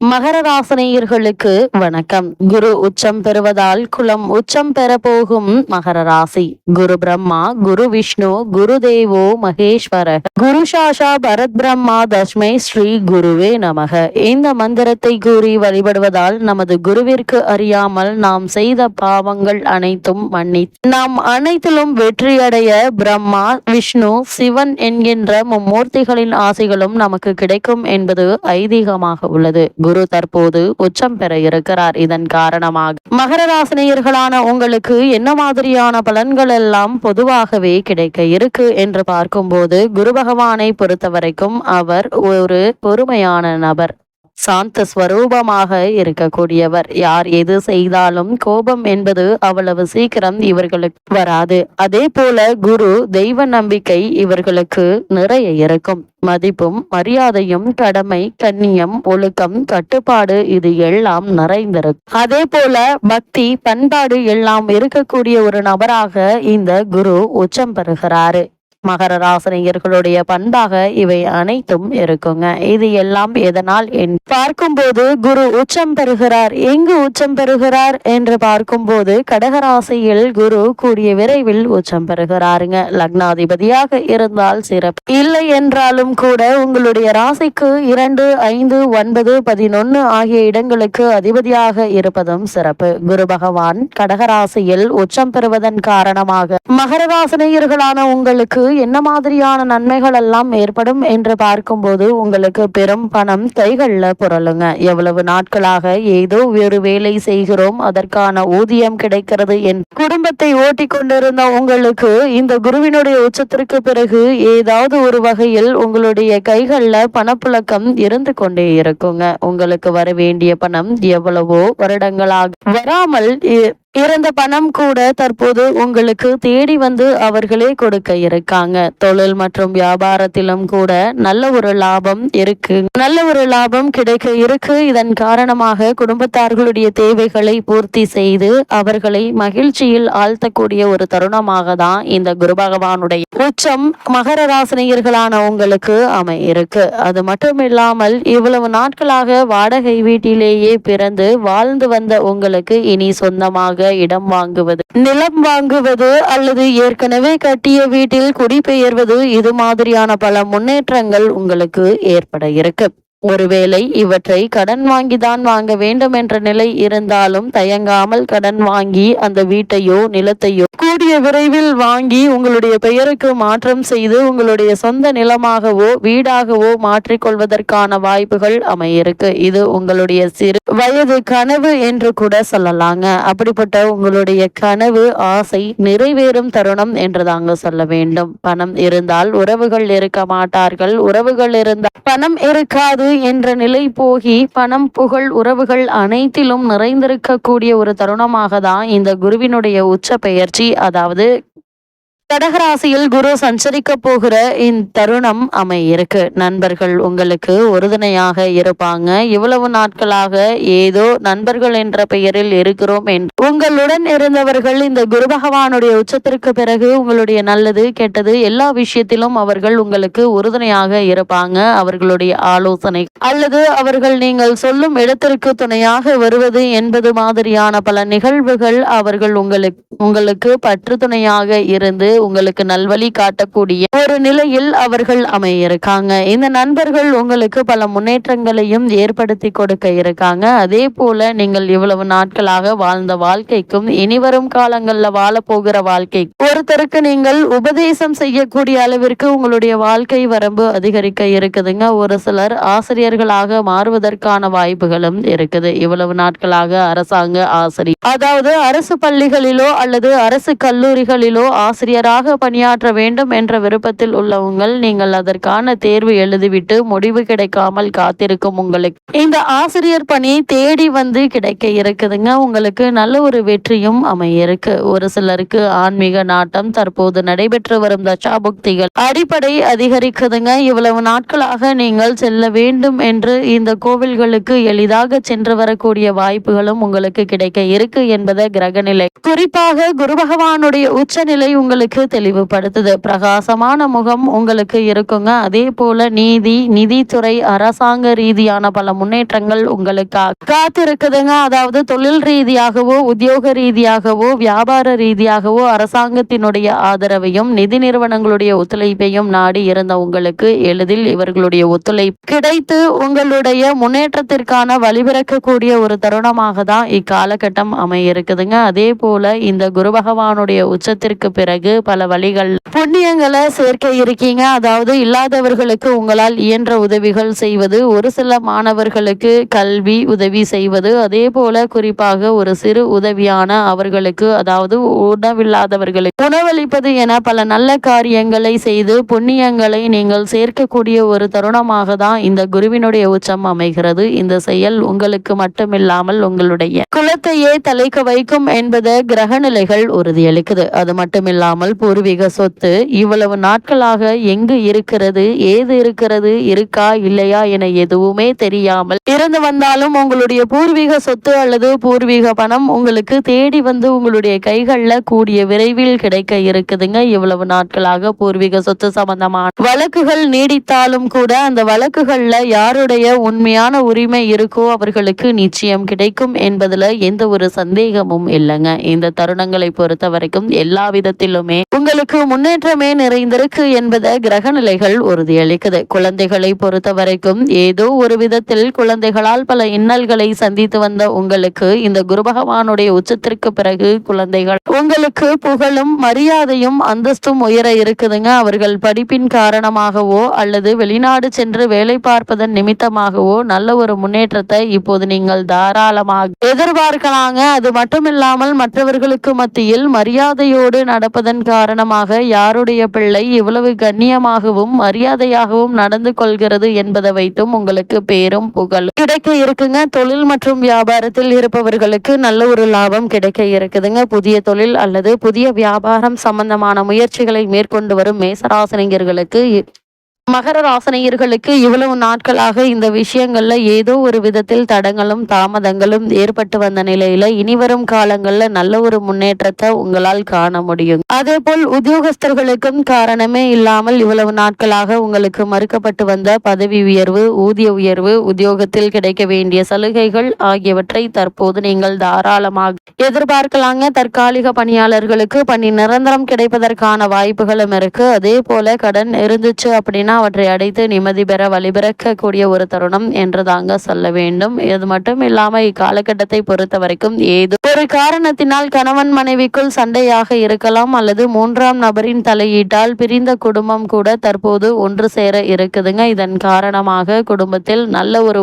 மகர ராசினியர்களுக்கு வணக்கம். குரு உச்சம் பெறுவதால் குலம் உச்சம் பெற போகும் மகர ராசி குரு பிரம்மா குரு விஷ்ணு குரு தேவோ மகேஸ்வர. குரு சாஷா பரத் பிரம்மா தஸ்மை ஸ்ரீ குருவே நமக. இந்த மந்திரத்தை கூறி வழிபடுவதால் நமது குருவிற்கு அறியாமல் நாம் செய்த பாவங்கள் அனைத்தும் மன்னி நாம் அனைத்திலும் வெற்றியடைய பிரம்மா விஷ்ணு சிவன் என்கின்ற மும்மூர்த்திகளின் ஆசைகளும் நமக்கு கிடைக்கும் என்பது ஐதீகமாக உள்ளது. குரு தற்போது உச்சம் பெற இருக்கிறார். இதன் காரணமாக மகர ராசினியர்களான உங்களுக்கு என்ன மாதிரியான பலன்கள் எல்லாம் பொதுவாகவே கிடைக்க இருக்கு என்று பார்க்கும்போது குரு பகவானை பொறுத்த வரைக்கும் அவர் ஒரு பொறுமையான நபர். சாந்த ஸ்வரூபமாக இருக்கக்கூடியவர். யார் எது செய்தாலும் கோபம் என்பது அவ்வளவு சீக்கிரம் இவர்களுக்கு வராது. அதே போல குரு தெய்வ நம்பிக்கை இவர்களுக்கு நிறைய இருக்கும். மதிப்பும் மரியாதையும் கடமை கண்ணியம் ஒழுக்கம் கட்டுப்பாடு இது எல்லாம் நிறைந்திருக்கும். அதே போல பக்தி பண்பாடு எல்லாம் இருக்கக்கூடிய ஒரு நபராக இந்த குரு உச்சம் பெறுகிறாரு. மகர ராசினியர்களுடைய பண்பாக இவை அனைத்தும் இருக்குங்க. இது எல்லாம் எதனால் பார்க்கும்போது குரு உச்சம் பெறுகிறார் எங்கு உச்சம் பெறுகிறார் என்று பார்க்கும்போது கடகராசியில் குரு கூடிய விரைவில் உச்சம் பெறுகிறாருங்க. லக்னாதிபதியாக இருந்தால் சிறப்பு. இல்லை என்றாலும் கூட உங்களுடைய ராசிக்கு இரண்டு ஐந்து ஒன்பது பதினொன்னு ஆகிய இடங்களுக்கு அதிபதியாக இருப்பதும் சிறப்பு. குரு பகவான் கடகராசியில் உச்சம் பெறுவதன் காரணமாக மகர ராசினியர்களான உங்களுக்கு என்ன மாதிரியான நன்மைகள் எல்லாம் ஏற்படும் என்று பார்க்கும்போது உங்களுக்கு பெரும் பணம் கைகளில் புரளுங்க. எவ்வளவு நாட்களாக ஏதோ ஒரு வேலை செய்கிறோம் அதற்கான ஊதியம் கிடைக்கிறது என் குடும்பத்தை ஓட்டி கொண்டிருந்த உங்களுக்கு இந்த குருவினுடைய உச்சத்திற்கு பிறகு ஏதாவது ஒரு வகையில் உங்களுடைய கைகளில் பணப்புழக்கம் இருந்து கொண்டே இருக்குங்க. உங்களுக்கு வர வேண்டிய பணம் எவ்வளவோ வருடங்களாக வராமல் இறந்த பணம் கூட தற்போது உங்களுக்கு தேடி வந்து அவர்களே கொடுக்க இருக்காங்க. தொழில் மற்றும் வியாபாரத்திலும் கூட நல்ல ஒரு லாபம் இருக்கு. நல்ல ஒரு லாபம் கிடைக்க இருக்கு. இதன் காரணமாக குடும்பத்தார்களுடைய தேவைகளை பூர்த்தி செய்து அவர்களை மகிழ்ச்சியில் ஆழ்த்தக்கூடிய ஒரு தருணமாக தான் இந்த குரு பகவானுடைய உச்சம் மகர ராசினியர்களான உங்களுக்கு அமை இருக்கு. அது மட்டும் இல்லாமல் இவ்வளவு நாட்களாக வாடகை வீட்டிலேயே பிறந்து வாழ்ந்து வந்த உங்களுக்கு இனி சொந்தமாக இடம் வாங்குவது. நிலம் வாங்குவது அல்லது ஏற்கனவே கட்டிய வீட்டில் குடிபெயர்வது இது மாதிரியான பல முன்னேற்றங்கள் உங்களுக்கு ஏற்பட இருக்கு. ஒருவேளை இவற்றை கடன் வாங்கிதான் வாங்க வேண்டும் என்ற நிலை இருந்தாலும் தயங்காமல் கடன் வாங்கி அந்த வீட்டையோ நிலத்தையோ கூடிய விரைவில் வாங்கி உங்களுடைய பெயருக்கு மாற்றம் செய்து உங்களுடைய சொந்த நிலமாகவோ வீடாகவோ மாற்றிக்கொள்வதற்கான வாய்ப்புகள் அமையிருக்கு. இது உங்களுடைய சிறு வயது கனவு என்று கூட சொல்லலாங்க. அப்படிப்பட்ட உங்களுடைய கனவு ஆசை நிறைவேறும் தருணம் என்று தாங்க சொல்ல வேண்டும். பணம் இருந்தால் உறவுகள் இருக்க மாட்டார்கள். உறவுகள் இருந்தால் பணம் இருக்காது என்ற நிலை போகி பணம் புகழ் உறவுகள் அனைத்திலும் நிறைந்திருக்கக்கூடிய ஒரு தருணமாக தான் இந்த குருவினுடைய உச்ச பெயர்ச்சி அதாவது கடகராசியில் குரு சஞ்சரிக்க போகிற இந்த தருணம் அமையிருக்கு. நண்பர்கள் உங்களுக்கு உறுதுணையாக இருப்பாங்க. இவ்வளவு நாட்களாக ஏதோ நண்பர்கள் என்ற பெயரில் இருக்கிறோம் என்று உங்களுடன் இருந்தவர்கள் இந்த குரு பகவானுடைய உச்சத்திற்கு பிறகு உங்களுடைய நல்லது கெட்டது எல்லா விஷயத்திலும் அவர்கள் உங்களுக்கு உறுதுணையாக இருப்பாங்க. அவர்களுடைய ஆலோசனை அல்லது அவர்கள் நீங்கள் சொல்லும் இடத்திற்கு துணையாக வருவது என்பது மாதிரியான பல நிகழ்வுகள் அவர்கள் உங்களுக்கு உங்களுக்கு பற்று துணையாக இருந்து உங்களுக்கு நல்வழி காட்டக்கூடிய ஒரு நிலையில் அவர்கள் அமைய இருக்காங்க இந்த நண்பர்கள் உங்களுக்கு பல முன்னேற்றங்களையும் ஏற்படுத்தி கொடுக்க இருக்காங்க. அதே போல நீங்கள் இவ்வளவு நாட்களாக வாழ்ந்த வாழ்க்கைக்கும் இனிவரும் காலங்களில் வாழ போகிற வாழ்க்கை ஒருத்தருக்கு நீங்கள் உபதேசம் செய்யக்கூடிய அளவிற்கு உங்களுடைய வாழ்க்கை வரம்பு அதிகரிக்க இருக்குதுங்க. ஒரு சிலர் ஆசிரியர்களாக மாறுவதற்கான வாய்ப்புகளும் இருக்குது. இவ்வளவு நாட்களாக அரசாங்க ஆசிரியர் அதாவது அரசு பள்ளிகளிலோ அல்லது அரசு கல்லூரிகளிலோ ஆசிரியர் ஆசிரியராக பணியாற்ற வேண்டும் என்ற விருப்பத்தில் உள்ளவங்கள் நீங்கள் அதற்கான தேர்வு எழுதிவிட்டு முடிவு கிடைக்காமல் காத்திருக்கும் உங்களுக்கு. இந்த ஆசிரியர் பணி தேடி வந்து கிடைக்க இருக்குதுங்க. உங்களுக்கு நல்ல ஒரு வெற்றியும் அமையிருக்கு. ஒரு சிலருக்கு ஆன்மீக நாட்டம் தற்போது நடைபெற்று வரும் தசாபுக்திகள் அடிப்படை அதிகரிக்குதுங்க. இவ்வளவு நாட்களாக நீங்கள் செல்ல வேண்டும் என்று இந்த கோவில்களுக்கு எளிதாக சென்று வரக்கூடிய வாய்ப்புகளும் உங்களுக்கு கிடைக்க இருக்கு என்பதை கிரகநிலை. குறிப்பாக குரு பகவானுடைய உச்சநிலை உங்களுக்கு உங்களுக்கு தெளிவுபடுத்துது. பிரகாசமான முகம் உங்களுக்கு இருக்குங்க. அதே போல நீதி நிதித்துறை அரசாங்க ரீதியான பல முன்னேற்றங்கள் உங்களுக்காக காத்திருக்குதுங்க. அதாவது தொழில் ரீதியாகவோ உத்தியோக ரீதியாகவோ வியாபார ரீதியாகவோ அரசாங்கத்தினுடைய ஆதரவையும் நிதி நிறுவனங்களுடைய ஒத்துழைப்பையும் நாடி இருந்த உங்களுக்கு எளிதில் இவர்களுடைய ஒத்துழைப்பு கிடைத்து உங்களுடைய முன்னேற்றத்திற்கான வழிபிறக்கக்கூடிய ஒரு தருணமாக தான் இக்காலகட்டம் அமைய இருக்குதுங்க. அதே போல இந்த குரு பகவானுடைய உச்சத்திற்கு பிறகு பல வழிகள். புண்ணியங்களை சேர்க்க இருக்கீங்க. அதாவது இல்லாதவர்களுக்கு உங்களால் இயன்ற உதவிகள் செய்வது ஒரு சில மாணவர்களுக்கு கல்வி உதவி செய்வது. அதே போல குறிப்பாக ஒரு சிறு உதவியான அவர்களுக்கு அதாவது உணவில்லாதவர்களுக்கு. உணவளிப்பது என பல நல்ல காரியங்களை செய்து புண்ணியங்களை நீங்கள் சேர்க்கக்கூடிய ஒரு தருணமாக தான் இந்த குருவினுடைய உச்சம் அமைகிறது. இந்த செயல் உங்களுக்கு மட்டுமில்லாமல் உங்களுடைய. குலத்தையே தலைக்க வைக்கும் என்பது கிரக நிலைகள் உறுதியளிக்குது. அது மட்டுமில்லாமல் பூர்வீக சொத்து இவ்வளவு நாட்களாக எங்கு இருக்கிறது ஏது இருக்கிறது இருக்கா இல்லையா என எதுவுமே தெரியாமல் இருந்து வந்தாலும் உங்களுடைய பூர்வீக சொத்து அல்லது பூர்வீக பணம் உங்களுக்கு தேடி வந்து உங்களுடைய கைகள்ல கூடிய விரைவில் கிடைக்க இருக்குதுங்க. இவ்வளவு நாட்களாக பூர்வீக சொத்து சம்பந்தமான வழக்குகள் நீடித்தாலும் கூட அந்த வழக்குகள்ல யாருடைய உண்மையான உரிமை இருக்கோ அவர்களுக்கு நிச்சயம் கிடைக்கும் என்பதுல எந்த ஒரு சந்தேகமும் இல்லைங்க. இந்த தருணங்களை பொறுத்த வரைக்கும் எல்லா விதத்திலுமே உங்களுக்கு முன்னேற்றமே நிறைந்திருக்கு என்பதை கிரக நிலைகள் உறுதியளிக்குது. குழந்தைகளை பொறுத்த வரைக்கும் ஏதோ ஒரு விதத்தில் குழந்தைகளால் பல இன்னல்களை சந்தித்து வந்த உங்களுக்கு இந்த குரு பகவானுடைய உச்சத்திற்கு பிறகு குழந்தைகள் உங்களுக்கு புகழும் மரியாதையும் அந்தஸ்தும் உயர இருக்குதுங்க. அவர்கள் படிப்பின் காரணமாகவோ அல்லது வெளிநாடு சென்று வேலை பார்ப்பதன் நிமித்தமாகவோ நல்ல ஒரு முன்னேற்றத்தை இப்போது நீங்கள் தாராளமாக எதிர்பார்க்கலாங்க. அது மட்டுமில்லாமல் மற்றவர்களுக்கு மத்தியில் மரியாதையோடு நடப்பதன் காரணமாக யாருடைய பிள்ளை இவ்வளவு கண்ணியமாகவும் மரியாதையாகவும் நடந்து கொள்கிறது என்பதை வைத்தும் உங்களுக்கு பேரும் புகழ் கிடைக்க இருக்குங்க. தொழில் மற்றும் வியாபாரத்தில் இருப்பவர்களுக்கு நல்ல ஒரு லாபம் கிடைக்க இருக்குதுங்க. புதிய தொழில் அல்லது புதிய வியாபாரம் சம்பந்தமான முயற்சிகளை மேற்கொண்டு வரும் மேசராசினியர்களுக்கு மகர ராசனையர்களுக்கு இவ்வளவு நாட்களாக இந்த விஷயங்கள்ல ஏதோ ஒரு விதத்தில் தடங்களும் தாமதங்களும் ஏற்பட்டு வந்த நிலையில இனிவரும் காலங்கள்ல நல்ல ஒரு முன்னேற்றத்தை உங்களால் காண முடியும். அதே போல் உத்தியோகஸ்தர்களுக்கும் காரணமே இல்லாமல் இவ்வளவு நாட்களாக உங்களுக்கு மறுக்கப்பட்டு வந்த பதவி உயர்வு ஊதிய உயர்வு உத்தியோகத்தில் கிடைக்க வேண்டிய சலுகைகள் ஆகியவற்றை தற்போது நீங்கள் தாராளமாக எதிர்பார்க்கலாங்க. தற்காலிக பணியாளர்களுக்கு பணி நிரந்தரம் கிடைப்பதற்கான வாய்ப்புகளும் இருக்கு. அதே போல கடன் இருந்துச்சு அப்படின்னா அவற்றை அடைத்து நிம்மதி பெற வழிபிறக்கக்கூடிய ஒரு தருணம் என்று தாங்க சொல்ல வேண்டும். இது மட்டும் இல்லாமல் இக்காலகட்டத்தை பொறுத்த வரைக்கும் ஏதோ ஒரு காரணத்தினால் கணவன் மனைவிக்குள் சண்டையாக இருக்கலாம் அல்லது மூன்றாம் நபரின் தலையீட்டால் பிரிந்த குடும்பம் கூட தற்போது ஒன்று சேர இருக்குதுங்க. இதன் காரணமாக குடும்பத்தில் நல்ல ஒரு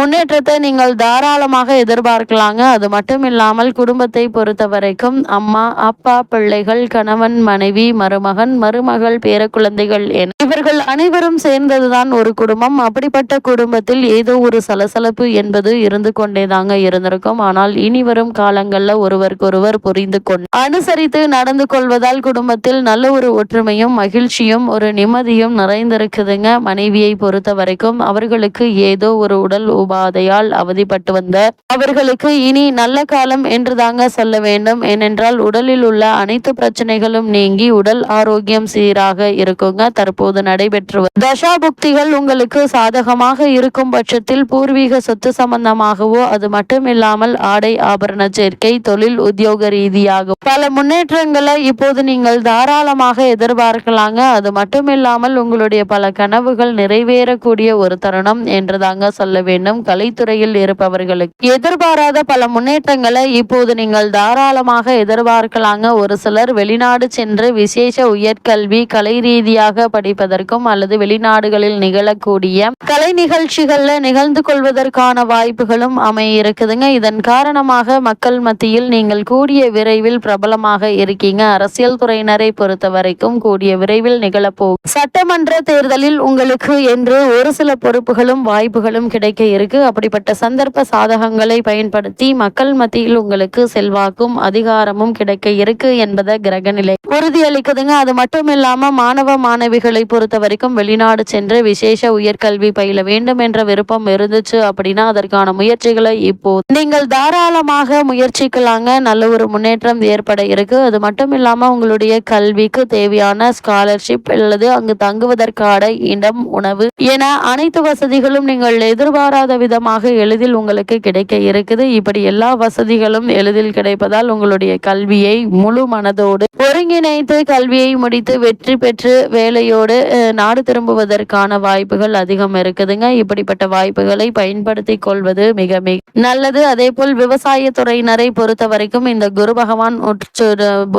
முன்னேற்றத்தை நீங்கள் தாராளமாக எதிர்பார்க்கலாங்க. அது மட்டும் இல்லாமல் குடும்பத்தை பொறுத்த வரைக்கும் அம்மா அப்பா பிள்ளைகள் கணவன் மனைவி மருமகன் மருமகள் பேர குழந்தைகள் என இவர்கள் அனைவரும் அனைவரும் சேர்ந்ததுதான் ஒரு குடும்பம். அப்படிப்பட்ட குடும்பத்தில் ஏதோ ஒரு சலசலப்பு என்பது இருந்து கொண்டேதாங்க இருந்திருக்கும். ஆனால் இனி வரும் காலங்கள்ல ஒருவருக்கொருவர் புரிந்து கொண்டு அனுசரித்து நடந்து கொள்வதால் குடும்பத்தில் நல்ல ஒரு ஒற்றுமையும் மகிழ்ச்சியும் ஒரு நிம்மதியும் நிறைந்திருக்குதுங்க. மனைவியை பொறுத்த வரைக்கும் அவர்களுக்கு ஏதோ ஒரு உடல் உபாதையால் அவதிப்பட்டு வந்த அவர்களுக்கு இனி நல்ல காலம் என்று தாங்க சொல்ல வேண்டும். ஏனென்றால் உடலில் உள்ள அனைத்து பிரச்சனைகளும் நீங்கி உடல் ஆரோக்கியம் சீராக இருக்குங்க. தற்போது நடைபெற்று தசாபுக்திகள் உங்களுக்கு சாதகமாக இருக்கும் பட்சத்தில் பூர்வீக சொத்து சம்பந்தமாகவோ அது மட்டும் இல்லாமல் ஆடை ஆபரண சேர்க்கை தொழில் உத்தியோக ரீதியாக பல முன்னேற்றங்களை இப்போது நீங்கள் தாராளமாக எதிர்பார்க்கலாங்க. அது மட்டும் இல்லாமல் உங்களுடைய பல கனவுகள் நிறைவேறக்கூடிய ஒரு தருணம் என்று தாங்க சொல்ல வேண்டும். கலைத்துறையில் இருப்பவர்களுக்கு எதிர்பாராத பல முன்னேற்றங்களை இப்போது நீங்கள் தாராளமாக எதிர்பார்க்கலாங்க. ஒரு சிலர் வெளிநாடு சென்று விசேஷ உயர்கல்வி கலை ரீதியாக படிப்பதற்கும் அல்லது அல்லது வெளிநாடுகளில் நிகழக்கூடிய கலை நிகழ்ச்சிகள்ல நிகழ்ந்து கொள்வதற்கான வாய்ப்புகளும் அமைய இருக்குதுங்க இதன் காரணமாக மக்கள் மத்தியில் நீங்கள் கூடிய விரைவில் பிரபலமாக இருக்கீங்க. அரசியல் துறையினரை பொறுத்த வரைக்கும் கூடிய விரைவில் நிகழப்போகும் சட்டமன்ற தேர்தலில் உங்களுக்கு என்று ஒரு சில பொறுப்புகளும் வாய்ப்புகளும் கிடைக்க இருக்கு. அப்படிப்பட்ட சந்தர்ப்ப சாதகங்களை பயன்படுத்தி மக்கள் மத்தியில் உங்களுக்கு செல்வாக்கும் அதிகாரமும் கிடைக்க இருக்கு என்பதை கிரகநிலை உறுதியளிக்குதுங்க. அது மட்டும் இல்லாம மாணவ மாணவிகளை பொறுத்த வரைக்கும் வெளிநாடு சென்று விசேஷ உயர்கல்வி பயில வேண்டும் என்ற விருப்பம் இருந்துச்சு அப்படின்னா அதற்கான முயற்சிகளை இப்போ நீங்கள் தாராளமாக முயற்சிக்கலாங்க. நல்ல ஒரு முன்னேற்றம் ஏற்பட இருக்கு. அது மட்டும் இல்லாம உங்களுடைய கல்விக்கு தேவையான ஸ்காலர்ஷிப் அல்லது அங்கு தங்குவதற்கான இடம் உணவு என அனைத்து வசதிகளும் நீங்கள் எதிர்பாராத விதமாக எளிதில் உங்களுக்கு கிடைக்க இருக்குது. இப்படி எல்லா வசதிகளும் எளிதில் கிடைப்பதால் உங்களுடைய கல்வியை முழு மனதோடு ஒருங்கிணைத்து கல்வியை முடித்து வெற்றி பெற்று வேலையோடு நாடு திரும்புவதற்கான வாய்ப்புகள் அதிகம் இருக்குதுங்க. இப்படிப்பட்ட வாய்ப்புகளை பயன்படுத்தி கொள்வது மிக மிக நல்லது. அதே போல் விவசாய துறையினரை பொறுத்த வரைக்கும் இந்த குரு பகவான்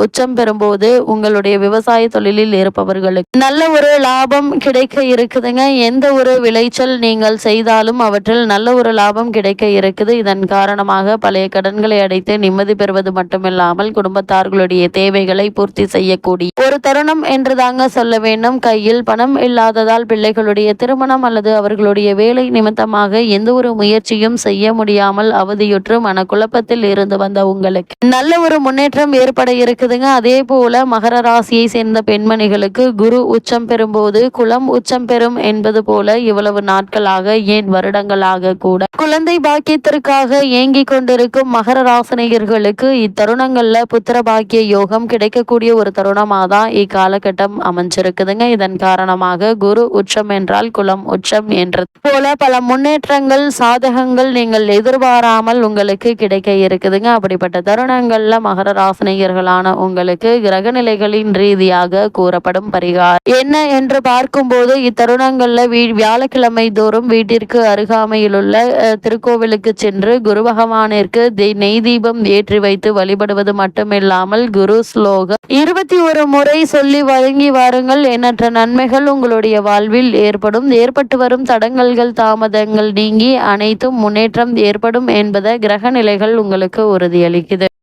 உச்சம் பெறும்போது உங்களுடைய விவசாய தொழிலில் இருப்பவர்களுக்கு நல்ல ஒரு லாபம் கிடைக்க இருக்குதுங்க. எந்த ஒரு விளைச்சல் நீங்கள் செய்தாலும் அவற்றில் நல்ல ஒரு லாபம் கிடைக்க இருக்குது. இதன் காரணமாக பழைய கடன்களை அடைத்து நிம்மதி பெறுவது மட்டுமில்லாமல் குடும்பத்தார்களுடைய தேவைகளை பூர்த்தி செய்யக்கூடிய ஒரு தருணம் என்று தாங்க சொல்ல வேண்டும். கையில் பணம் இல்லாததால் பிள்ளைகளுடைய திருமணம் அல்லது அவர்களுடைய வேலை நிமித்தமாக எந்த ஒரு முயற்சியும் செய்ய முடியாமல் அவதியுற்று மனக்குழப்பத்தில் இருந்து வந்த உங்களுக்கு. நல்ல ஒரு முன்னேற்றம் ஏற்பட இருக்குதுங்க. அதே போல மகர ராசியை சேர்ந்த பெண்மணிகளுக்கு குரு உச்சம் பெறும்போது குலம் உச்சம் பெறும் என்பது போல இவ்வளவு நாட்களாக ஏன் வருடங்களாக கூட. குழந்தை பாக்கியத்திற்காக ஏங்கிக் கொண்டிருக்கும் மகர ராசினியர்களுக்கு இத்தருணங்கள்ல புத்திர பாக்கிய யோகம் கிடைக்கக்கூடிய ஒரு தருணமாக தான் இக்காலகட்டம் அமைஞ்சிருக்குதுங்க. இதன் காரணமாக குரு உச்சம் என்றால் குலம் உச்சம் என்றது. போல பல முன்னேற்றங்கள் சாதகங்கள் நீங்கள் எதிர்பாராமல் உங்களுக்கு கிடைக்க இருக்குதுங்க. அப்படிப்பட்ட தருணங்கள்ல மகர ராசினியர்களான உங்களுக்கு கிரக நிலைகளின் ரீதியாக கூறப்படும் பரிகாரம். என்ன என்று பார்க்கும்போது இத்தருணங்கள்ல வீ வியாழக்கிழமை தோறும் வீட்டிற்கு அருகாமையில் உள்ள திருக்கோவிலுக்கு சென்று குரு பகவானிற்கு நெய் தீபம் ஏற்றி வைத்து வழிபடுவது மட்டுமில்லாமல் குரு ஸ்லோகம். இருபத்தி ஒரு முறை சொல்லி வழங்கி வாருங்கள். எண்ணற்ற நன்மைகள் உங்களுடைய வாழ்வில் ஏற்படும் ஏற்பட்டு வரும் தடங்கல்கள் தாமதங்கள் நீங்கி அனைத்தும் முன்னேற்றம் ஏற்படும் என்பதை கிரக நிலைகள் உங்களுக்கு உறுதியளிக்குது.